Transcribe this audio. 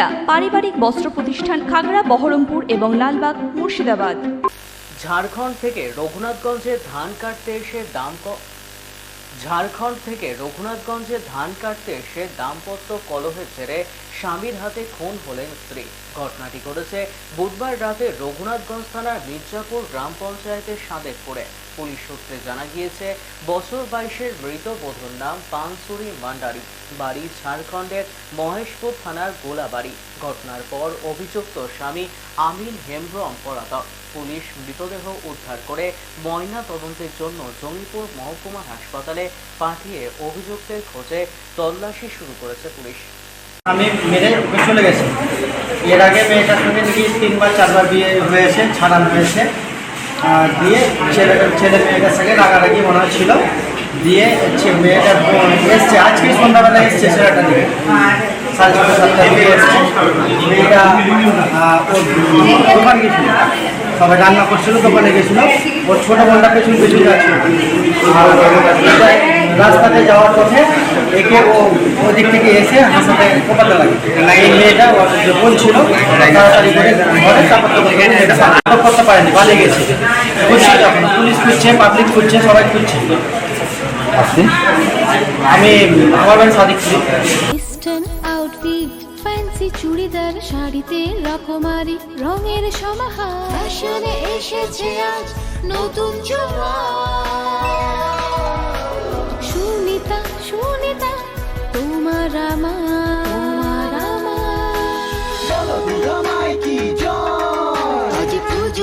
সুনিতা পারিবারিক বস্ত্র প্রতিষ্ঠান খাগড়া, বহরমপুর এবং লালবাগ, মুর্শিদাবাদ। ঝাড়খণ্ড থেকে রঘুনাথগঞ্জে ধান কাটতে এসে দাম ঝাড়খণ্ড থেকে রঘুনাথগঞ্জে ধান কাটতে এসে দাম্পত্য কলহের জেরে স্বামীর হাতে খুন হলেন স্ত্রী। ঘটনাটি ঘটেছে বুধবার রাতে রঘুনাথগঞ্জ থানার মির্জাপুর গ্রাম পঞ্চায়েতের সাদেকপুরে। পুলিশ সূত্রে জানা গিয়েছে, বছর বাইশের মৃত বধূর নাম পানসুরি মান্ডারি। বাড়ি ঝাড়খণ্ডের মহেশপুর থানার গোলাবাড়ি। ঘটনার পর অভিযুক্ত স্বামী আমিন হেমব্রম পলাতক। পুলিশ মৃতদেহ উদ্ধার করে ময়না তদন্তের জন্য জঙ্গিপুর মহকুমা হাসপাতালে পাঠিয়ে অভিযুক্তের খোঁজে তল্লাশি শুরু করেছে পুলিশ। আমি মেরে ওকে চলে গেছি। এর আগে মেয়েটার সঙ্গে নাকি তিনবার, চারবার বিয়ে হয়েছে, ছাড়ানো হয়েছে। আর দিয়ে ছেলে ছেলে মেয়েটার সঙ্গে রাগারাগি মনে হচ্ছিল। দিয়ে বোন এসছে। আজকে সন্ধ্যাবেলা এসছে ছেলেটা দিয়ে সাড়ে ছটা, সাতটার দিকে এসছে। মেয়েটা দোকান গেছিল। সবাই রান্না করছিল, দোকানে গেছিল। ওর ছোটো বোনটা পেছন পেছন যাচ্ছিল। রাস্তাতে যাওয়ার পথে একে ও ওদিক থেকে এসে হাসাতে কোপাতে লাগে। এই মেয়েটা যে বোন ছিল তাড়াতাড়ি করে ঘরে তারপর তো আটক করতে পারেনি পালিয়ে গেছে। খুঁজছে যখন পুলিশ খুঁজছে পাবলিক খুঁজছে সবাই খুঁজছে। আপনি? আমি আমার বাড়ি আউটফিট ফ্যান্সি চুড়িদার শাড়িতে রকমারি রঙের সমাহার। ফ্যাশনে এসেছে আজ নতুন সুনিতা